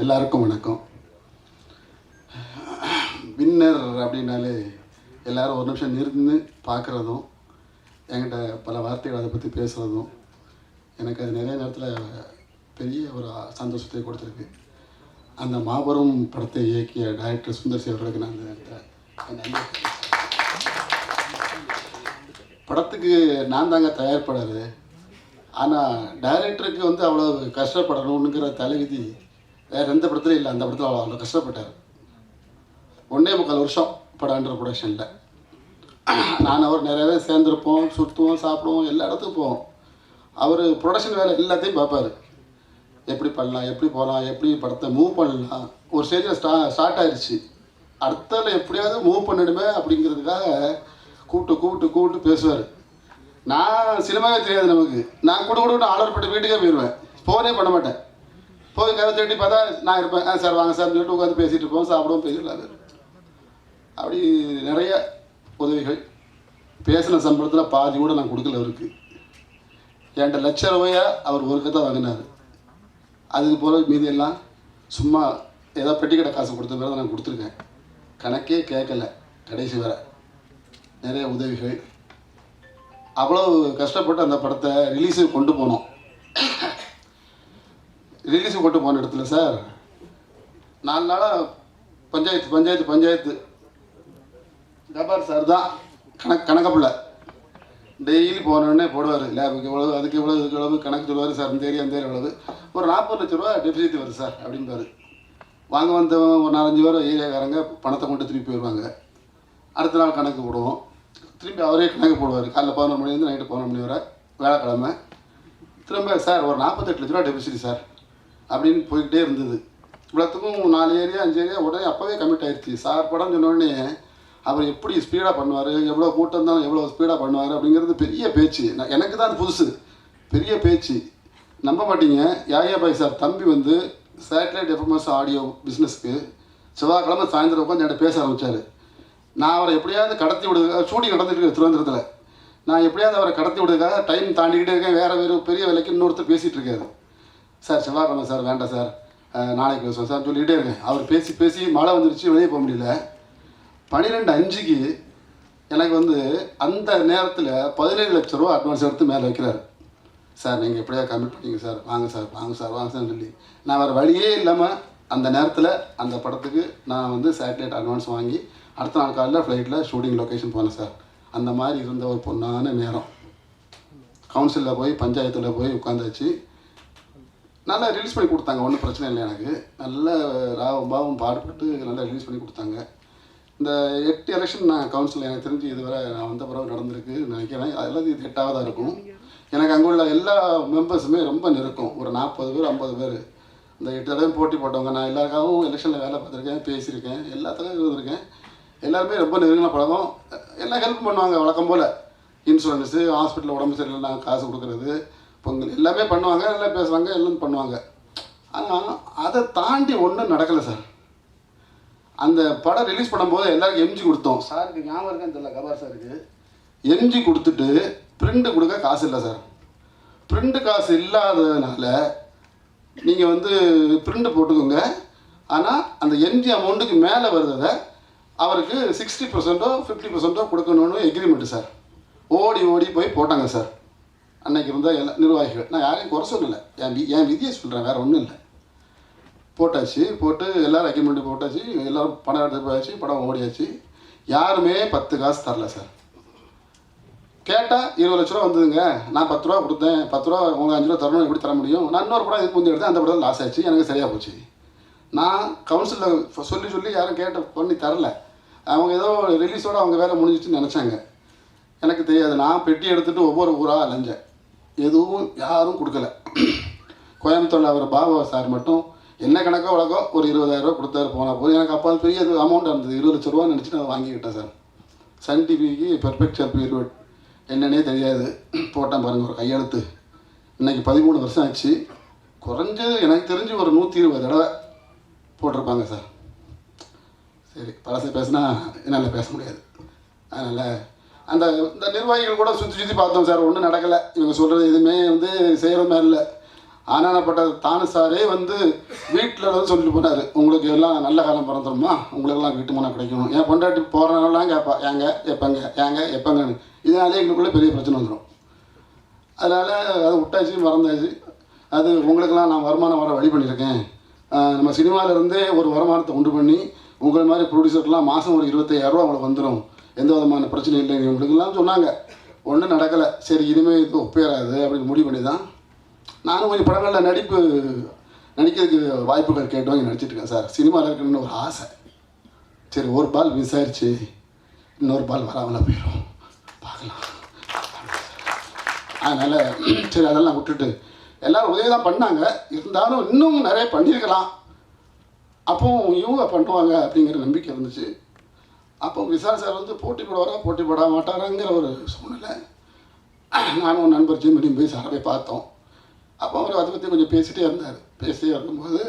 எல்லாருக்கும் வணக்கம். வின்னர் அப்படின்னாலே எல்லோரும் ஒரு நிமிஷம் நிறுந்து பார்க்குறதும் என்கிட்ட பல வார்த்தைகள் அதை பற்றி பேசுகிறதும் எனக்கு அது நிறைய நேரத்தில் பெரிய ஒரு சந்தோஷத்தை கொடுத்துருக்கு. அந்த மாபெரும் படத்தை இயக்கிய டைரக்டர் சுந்தர் சி அவர்களுக்கு நான் அந்த நேரத்தில் படத்துக்கு நான் தாங்க தயார்படாது. ஆனால் டைரக்டருக்கு வந்து அவ்வளோ கஷ்டப்படணுங்கிற தலைவிதி வேறு எந்த படத்துலையும் இல்லை. அந்த படத்தில் அவ்வளோ அவ்வளோ கஷ்டப்பட்டார். ஒன்றே முக்கால் வருஷம் படம் அண்டர் ப்ரொடக்ஷனில் நான் அவர் நிறையவே சேர்ந்துருப்போம் சுற்றுவோம் சாப்பிடுவோம் எல்லா இடத்துக்கும் போவோம். அவர் ப்ரொடக்ஷன் வேலை எல்லாத்தையும் பார்ப்பார். எப்படி பண்ணலாம் எப்படி போகலாம் எப்படி படத்தை மூவ் பண்ணலாம். ஒரு ஸ்டேஜில் ஸ்டா ஸ்டார்ட் ஆயிடுச்சு அடுத்ததில் எப்படியாவது மூவ் பண்ணிடுமே அப்படிங்கிறதுக்காக கூப்பிட்டு கூப்பிட்டு கூப்பிட்டு பேசுவார். நான் சினிமாவே தெரியாது நமக்கு. நான் கூட கூட ஆர்டர் போட்டு வீட்டுக்கே போயிடுவேன் ஃபோனே பண்ண மாட்டேன். போய் கதை தேடி பார்த்தா நான் இருப்பேன். ஆ சார் வாங்க சார் சொல்லிட்டு உட்காந்து பேசிகிட்டு இருப்போம். சாப்பிடுவோம் பேசிடலாம் அப்படி நிறைய உதவிகள். பேசின சம்பளத்தில் பாதி கூட நான் கொடுக்கல அவருக்கு. என்கிட்ட லட்ச ரூபாயா அவர் ஒரு கதை வாங்கினார். அதுக்கு போல மீதி எல்லாம் சும்மா ஏதோ பெட்டி கடை காசு கொடுத்த பிறகு நான் கொடுத்துருக்கேன். கணக்கே கேட்கல கடைசி வர. நிறைய உதவிகள். அவ்வளோ கஷ்டப்பட்டு அந்த படத்தை ரிலீஸுக்கு கொண்டு போனோம். ரிலீஸும் கொண்டு போன இடத்துல சார் நாலு நாளாக பஞ்சாயத்து பஞ்சாயத்து பஞ்சாயத்து. ஜபார் சார் தான். கணக்கு கணக்கப்பில்ல டெய்லி போனோடனே போடுவார். லேபுக்கு இவ்வளவு அதுக்கு இவ்வளவு இதுக்கு இவ்வளவு கணக்கு சொல்லுவார் சார் இந்த ஏரியா அந்த ஏரியா இவ்வளவு. ஒரு நாற்பது லட்ச ரூபா டெபிசிட் வருது சார் அப்படின்பாரு வாங்க வந்தவங்க ஒரு நாலஞ்சு பேர் ஏரியாக்காரங்க பணத்தை கொண்டு திருப்பி போயிடுவாங்க. அடுத்த நாள் கணக்கு போடுவோம். திரும்பி அவரே கணக்கு போடுவார். காலைல பதினொரு மணிலேருந்து நைட்டு பதினொரு மணி வரை வேலைக்கிழமை. திரும்ப சார் ஒரு நாற்பத்தெட்டு லட்ச ரூபா டெபிசிட் சார் அப்படின்னு போய்கிட்டே இருந்தது. இவ்வளோத்துக்கும் நாலு ஏரியா அஞ்சு ஏரியா உடனே அப்போவே கமிட் ஆயிடுச்சு. சார் படம் சொன்னோடனே அவர் எப்படி ஸ்பீடாக பண்ணுவார் எவ்வளோ கூட்டம் தான் எவ்வளோ ஸ்பீடாக பண்ணுவார் அப்படிங்கிறது பெரிய பேச்சு. நான் எனக்கு தான் அது புதுசு. பெரிய பேச்சு. நம்ப மாட்டீங்க. யாயா பாய் சார் தம்பி வந்து சேட்டலைட் எஃப்எம்எஸ் ஆடியோ பிஸ்னஸ்க்கு செவ்வாய்க்கிழமை சாயந்தரம் உட்காந்து என்கிட்ட பேச ஆரம்பித்தார் நான் அவரை எப்படியாவது கடத்தி விடுறது ஷூட்டிங் நடந்துட்டு இருக்கு திருவனந்தபுரத்தில். நான் எப்படியாவது அவரை கடத்தி விடுறதுக்காக டைம் தாண்டிக்கிட்டே இருக்கேன். வேறு வேறு பெரிய வேலைக்கு இன்னொருத்தர் பேசிகிட்டு இருக்காரு. சார் செவ்வாய்க்கிழமை சார் வேண்டாம் சார். நாளைக்கு பேசுவோம் சார். சொல்லிகிட்டே இருக்கேன். அவர் பேசி பேசி மழை வந்துருச்சு வெளியே போக முடியல. பன்னிரெண்டு அஞ்சுக்கு எனக்கு வந்து அந்த நேரத்தில் பதினேழு லட்ச ரூபா அட்வான்ஸ் எடுத்து மேலே வைக்கிறாரு. சார் நீங்கள் எப்படியா கம்மிட் பண்ணிங்க சார். வாங்க சார் வாங்க சார் வாங்க சார் சொல்லி. நான் வேறு வழியே இல்லாமல் அந்த நேரத்தில் அந்த படத்துக்கு நான் வந்து சேட்டலைட் அட்வான்ஸ் வாங்கி அடுத்த நாள் காலையில் ஃப்ளைட்டில் ஷூட்டிங் லொக்கேஷன் போனேன் சார். அந்த மாதிரி இருந்த ஒரு பொண்ணான நேரம். கவுன்சிலில் போய் பஞ்சாயத்தில் போய் உட்காந்தாச்சு நல்லா ரிலீஸ் பண்ணி கொடுத்தாங்க. ஒன்றும் பிரச்சனை இல்லை எனக்கு. நல்ல ராவும் பாவும் பாடுபட்டு நல்லா ரிலீஸ் பண்ணி கொடுத்தாங்க. இந்த எட்டு எலெக்ஷன் நான் கவுன்சில் எனக்கு தெரிஞ்சு இதுவரை நான் வந்த பிறகு நடந்திருக்கு நினைக்கிறேன். அதில் இது தான் இருக்கும் எனக்கு அங்கே உள்ள எல்லா மெம்பர்ஸுமே ரொம்ப நெருக்கம். ஒரு நாற்பது பேர் ஐம்பது பேர். இந்த எட்டு தடவை போட்டி போட்டவங்க நான் எல்லாருக்காகவும் எலெக்ஷனில் வேலை பார்த்துருக்கேன் பேசியிருக்கேன் எல்லாத்துக்கும் இருந்திருக்கேன். எல்லாருமே ரொம்ப நெருங்கின பழக்கம். எல்லாம் ஹெல்ப் பண்ணுவாங்க வழக்கம் போல். இன்சூரன்ஸு ஹாஸ்பிட்டலில் உடம்பு சரியில்லைனா காசு கொடுக்குறது. பொங்கல். எல்லாமே பண்ணுவாங்க எல்லாம் பேசுவாங்க எல்லாம் பண்ணுவாங்க. ஆனால் அதை தாண்டி ஒன்றும் நடக்கலை சார். அந்த படம் ரிலீஸ் பண்ணும்போது எல்லாருக்கும் எம்ஜி கொடுத்தோம். சாருக்கு ஞாபகம் இருக்கான்னு தெரியல கபார் சாருக்கு. எம்ஜி கொடுத்துட்டு பிரிண்ட்டு கொடுக்க காசு இல்லை சார். பிரிண்ட்டு காசு இல்லாததுனால நீங்கள் வந்து பிரிண்ட்டு போட்டுக்கோங்க. ஆனால் அந்த எம்ஜி அமௌண்ட்டுக்கு மேலே வருதை அவருக்கு சிக்ஸ்டி பர்சன்ட்டோ ஃபிஃப்டி பர்சன்ட்டோ கொடுக்கணும்னு எக்ரிமெண்ட்டு சார். ஓடி ஓடி போய் போட்டாங்க சார். அன்னைக்கு இருந்தால் எல்லா நிர்வாகிகள் நான் யாரையும் குறை சொல்லலை. என் வி என் விதியை சொல்கிறேன் வேறு ஒன்றும் இல்லை. போட்டாச்சு போட்டு எல்லோரும் அக்ரிமெண்ட் போட்டாச்சு எல்லோரும் பணம் எடுத்து போயாச்சு படம் ஓடியாச்சு. யாருமே பத்து காசு தரல சார் கேட்டால் இருபது லட்ச ரூபா வந்ததுங்க. நான் பத்து ரூபா கொடுத்தேன். பத்து ரூபா உங்களுக்கு அஞ்சு ரூபா தரணும் எப்படி தர முடியும்? நான் இன்னொரு படம் இதுக்கு முந்தைய எடுத்தேன். அந்த படம் லாஸ் ஆச்சு. எனக்கு சரியாக போச்சு. நான் கவுன்சிலில் சொல்லி சொல்லி யாரும் கேட்ட பண்ணி தரல. அவங்க ஏதோ ரிலீஸோட அவங்க வேலை முடிஞ்சிச்சுன்னு நினச்சாங்க. எனக்கு தெரியாது. நான் பெட்டி எடுத்துகிட்டு ஒவ்வொரு ஊராக அலைஞ்சேன். எதுவும் யாரும் கொடுக்கல. கோயம்புத்தூரில் அவர் பாபா சார் மட்டும் என்ன கணக்கோ வழக்கோ ஒரு இருபதாயிரரூவா கொடுத்தாரு போனால் போது எனக்கு அப்போ அது பெரிய அமௌண்ட் இருந்தது. இருபது லட்ச ரூபா நினச்சி நான் வாங்கிக்கிட்டேன் சார். சன் டிவிக்கு பெர்ஃபெக்ட் பீரியட் என்னன்னே தெரியாது. போட்டேன் பாருங்கள் ஒரு கையெழுத்து. இன்னைக்கு பதிமூணு வருஷம் ஆச்சு. குறைஞ்சது எனக்கு தெரிஞ்சு ஒரு நூற்றி இருபது தடவை போட்டிருப்பாங்க சார். சரி பழசை பேசினா என்னால் பேச முடியாது. அதனால் அந்த இந்த நிர்வாகிகள் கூட சுற்றி சுற்றி பார்த்தோம் சார். ஒன்றும் நடக்கலை. இவங்க சொல்கிறது எதுவுமே வந்து செய்கிற மாதிரி இல்லை. ஆனானப்பட்ட தானு சாரே வந்து வீட்டில் வந்து சொல்லிட்டு போனார். உங்களுக்கு எல்லாம் நல்ல காலம் பிறந்துருமா உங்களுக்கெல்லாம் வீட்டு மனம் கிடைக்கணும். என் பொண்டாட்டி போகிறனாலாம் கேட்பா ஏங்க? எப்பங்க? ஏங்க? எப்பங்கன்னு. இதனாலே எங்களுக்குள்ளே பெரிய பிரச்சனை வந்துடும் அதனால் அது விட்டாச்சு மறந்தாச்சு. அது உங்களுக்கெல்லாம் நான் வருமானம் வர வழி பண்ணியிருக்கேன். நம்ம சினிமாவிலேருந்தே ஒரு வருமானத்தை உண்டு பண்ணி உங்களை மாதிரி ப்ரொடியூசர்லாம் மாதம் ஒரு இருபத்தையாயிரரூவா உங்களுக்கு வந்துடும் எந்த விதமான பிரச்சனையும் இல்லைங்க. இவங்களுக்குலாம் சொன்னாங்க. ஒன்றும் நடக்கலை. சரி இனிமேல் இது ஒப்பேறாது அப்படின்னு முடிவு பண்ணி தான் நானும் கொஞ்சம் படங்களில் நடிப்பு நடிக்கிறதுக்கு வாய்ப்புகள் கேட்டு வாங்கி நடிச்சிட்ருக்கேன் சார். சினிமாவில் இருக்கணும்னு ஒரு ஆசை. சரி ஒரு பால் விசாரிச்சு இன்னொரு பால் வராமலாம் போயிடும் பார்க்கலாம். அதனால் சரி அதெல்லாம் விட்டுட்டு. எல்லோரும் உதவி தான் பண்ணாங்க. இருந்தாலும் இன்னும் நிறைய பண்ணியிருக்கலாம். அப்போ இவங்க பண்ணுவாங்க அப்படிங்கிற நம்பிக்கை இருந்துச்சு அப்போ விசால் சார் வந்து போட்டி போடுவாரா போட்டி போட மாட்டாராங்கிற ஒரு சூழ்நிலை. நானும் ஒரு நண்பர் ஜிம் போய் சாரை போய் பார்த்தோம். அப்போ அவர் அதை பற்றி கொஞ்சம் பேசிகிட்டே இருந்தார். பேசிட்டே இருக்கும்போது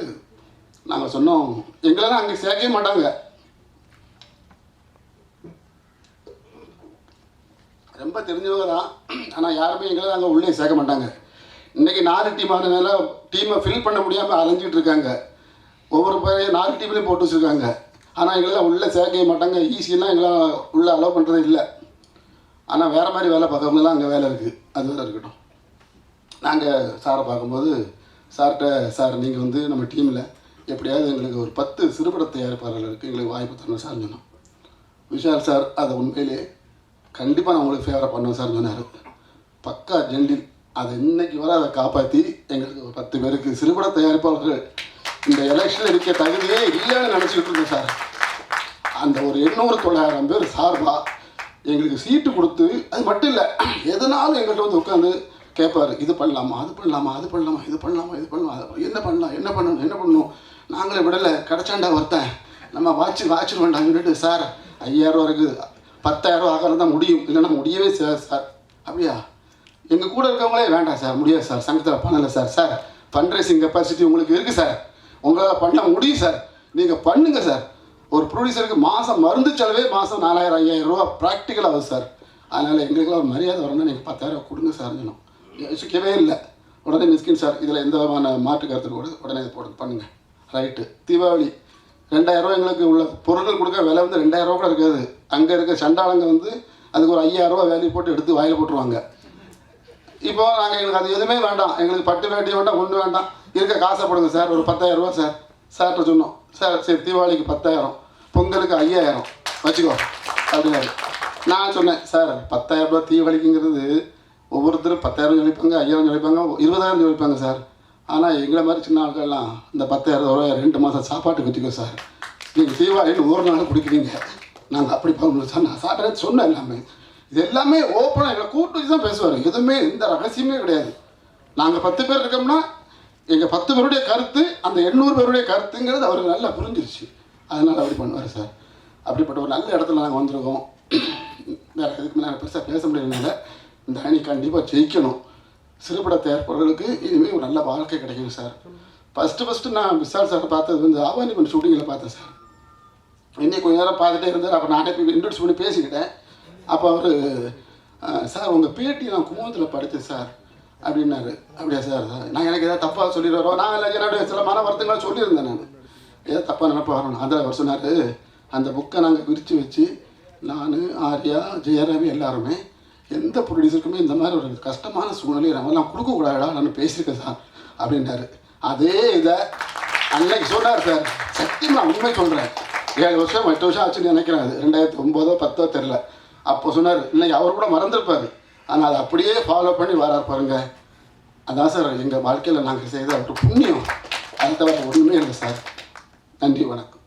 நாங்கள் சொன்னோம் எங்களெல்லாம் அங்கே சேர்க்கவே மாட்டாங்க. ரொம்ப தெரிஞ்சவங்க தான். ஆனால் யாருமே எங்களை அங்கே உள்ளே சேர்க்க மாட்டாங்க. இன்றைக்கி நாலு டீம் ஆனதுனால டீமை ஃபில் பண்ண முடியாமல் அலைஞ்சிட்டு இருக்காங்க. ஒவ்வொரு பேரையும் நாலு டீம்லேயும் போட்டு வச்சுருக்காங்க. ஆனால் எங்களெல்லாம் உள்ளே சேர்க்கவே மாட்டாங்க. ஈஸியெல்லாம் எங்களால் உள்ளே அலோவ் பண்ணுறது இல்லை. ஆனால் வேறு மாதிரி வேலை பார்க்கறவங்கலாம் அங்கே வேலை இருக்குது அது வேறு இருக்கட்டும். நாங்கள் சாரை பார்க்கும்போது சார்கிட்ட சார் நீங்கள் வந்து நம்ம டீமில் எப்படியாவது எங்களுக்கு ஒரு பத்து சிறுபட தயாரிப்பாளர்களுக்கு எங்களுக்கு வாய்ப்பு தரணும் சார் சொன்னோம். விஷால் சார் அதை உண்மையிலே கண்டிப்பாக நான் உங்களுக்கு ஃபேவராக பண்ணுவேன் சார் சொன்னார். பக்கா ஜெண்டில் அதை இன்னைக்கு வர அதை காப்பாற்றி எங்களுக்கு ஒரு பத்து பேருக்கு சிறுபட தயாரிப்பாளர்கள் இந்த எலெக்ஷனில் இருக்க தகுதியே இல்லைன்னு நினச்சிக்கிட்டு இருக்கோம் சார். அந்த ஒரு எண்ணூறு தொள்ளாயிரம் பேர் சார்பாக எங்களுக்கு சீட்டு கொடுத்து அது மட்டும் இல்லை எதனாலும் எங்கள்கிட்ட வந்து உட்காந்து கேட்பாரு இது பண்ணலாமா அது பண்ணலாமா அது பண்ணலாமா இது பண்ணலாமா இது பண்ணலாமா அது என்ன பண்ணலாம் என்ன பண்ணணும் என்ன பண்ணணும்? நாங்களே விடலை கிடச்சாண்டா ஒருத்தன். நம்ம வாட்சி வாட்சிட்டு வேண்டாங்கன்னுட்டு சார் ஐயாயிரம் இருக்குது பத்தாயிரம் ஆகிறது தான் முடியும் இல்லைன்னா முடியவே சார் சார். அப்படியா? எங்கள் கூட இருக்கவங்களே வேண்டாம் சார் முடியாது சார் சங்கத்தில் பண்ணலை sir. Sir fund raising capacity உங்களுக்கு இருக்குது சார். உங்களால் பண்ண முடியும் சார் நீங்கள் பண்ணுங்கள் சார் ஒரு ப்ரொடியூசருக்கு மாதம் மருந்து செலவே மாதம் நாலாயிரம் ஐயாயிரம் ரூபா ப்ராக்டிக்கல் ஆகுது சார் அதனால் எங்களுக்கெல்லாம் ஒரு மரியாதை வரணும்னா நீங்கள் பத்தாயிரம் கொடுங்க சார் சொன்னோம் யோசிக்கவே இல்லை. உடனே மிஸ்கின் சார் இதில் எந்த விதமான மாற்று கருத்து கூட உடனே இது போட்டு பண்ணுங்க. ரைட்டு தீபாவளி ரெண்டாயிரரூவா எங்களுக்கு உள்ள பொருட்கள் கொடுக்க விலை வந்து ரெண்டாயிரம் ரூபா கூட இருக்காது. அங்கே இருக்க சண்டாளங்க வந்து அதுக்கு ஒரு ஐயாயிரம் ரூபா வேல்யூ போட்டு எடுத்து வாயில் போட்டுருவாங்க. இப்போ நாங்கள் எங்களுக்கு அது எதுவுமே வேண்டாம். எங்களுக்கு பட்டு வேட்டி வேண்டாம் ஒன்று வேண்டாம். இருக்க காசை போடுங்க சார். ஒரு பத்தாயிரம் ரூபா சார். சார்கிட்ட சொன்னோம். சார் சரி தீபாவளிக்கு பத்தாயிரம். பொங்கலுக்கு ஐயாயிரம். வச்சுக்கோ. அப்படின்னாரு நான் சொன்னேன் சார் பத்தாயிரம் ரூபா தீபாவளிக்குங்கிறது ஒவ்வொருத்தரும் பத்தாயிரம் சொல்லிப்பாங்க ஐயாயிரம் சொல்லிப்பாங்க இருபதாயிரம் சொல்லிப்பாங்க சார். ஆனால் எங்களை மாதிரி சின்ன ஆட்கள்லாம் இந்த பத்தாயிரம் ரூபாய் ரெண்டு மாதம் சாப்பாட்டுக்கு வச்சுக்கோ சார். நீங்கள் தீபாவளின்னு ஒரு நாள் குடிக்கிறீங்க. நாங்கள் அப்படி பண்ணணும் சார். நான் சாப்பிட்றேன் சொன்னேன் எல்லாமே. இது எல்லாமே ஓப்பனாக எங்களை கூட்டு வச்சு தான் பேசுவார். எதுவுமே எந்த ரகசியமே கிடையாது. நாங்கள் பத்து பேர் இருக்கோம்னா எங்கள் பத்து பேருடைய கருத்து அந்த எண்ணூறு பேருடைய கருத்துங்கிறது அவருக்கு நல்லா புரிஞ்சிருச்சு. அதனால் அப்படி பண்ணுவார் சார். அப்படிப்பட்ட ஒரு நல்ல இடத்துல நாங்கள் வந்திருக்கோம். வேறு எதுக்கு மேலே பெருசாக பேச முடியலனால இந்த அணி கண்டிப்பாக ஜெயிக்கணும். சிறுபட தேர்ப்பவர்களுக்கு இனிமேல் ஒரு நல்ல வாழ்க்கை கிடைக்கும் சார். ஃபஸ்ட்டு ஃபஸ்ட்டு நான் விசால் சார் பார்த்தது வந்து ஆவானி கொஞ்சம் ஷூட்டிங்கில் பார்த்தேன் சார். இன்னைக்கு கொஞ்ச நேரம் பார்த்துட்டே இருந்தார். அப்போ நானே போய் இன்ட்ரடியூஸ் பண்ணி பேசிக்கிட்டேன். அப்போ அவர் சார் உங்கள் பேட்டி நான் குமுகத்தில் படித்தேன் சார். அப்படின்னாரு. அப்படியா சார்? நான் எனக்கு ஏதாவது தப்பாக சொல்லிடுறோம் நான் இல்லை என்னுடைய சில மன வருத்தங்களை சொல்லியிருந்தேன் நான். ஏதோ தப்பாக நினைப்பா? வரணும் அதில் அவர் சொன்னார் அந்த புக்கை நாங்கள் விரித்து வச்சு நான் ஆர்யா ஜெயரவி எல்லாருமே எந்த ப்ரொடியூசருக்குமே இந்த மாதிரி ஒரு கஷ்டமான சூழ்நிலையை நம்மலாம் கொடுக்கக்கூடாதா நான் பேசியிருக்கேன் சார் அப்படின்னாரு. அதே இதை அன்னைக்கு சொன்னார் சார். சத்தியமா நான் உண்மை சொல்கிறேன் ஏழு வருஷம் எட்டு வருஷம் ஆச்சுன்னு நினைக்கிறேன் அது. ரெண்டாயிரத்தி ஒம்போதோ பத்தோ தெரில அப்போ சொன்னார் இன்னைக்கு அவர் கூட மறந்துருப்பார். ஆனால் அதை அப்படியே ஃபாலோ பண்ணி வரார் பாருங்க. அதான் சார் எங்கள் வாழ்க்கையில் நாங்கள் செய்த ஒரு புண்ணியம். அதை தவிர ஒன்றுமே இல்லை சார். நன்றி வணக்கம்.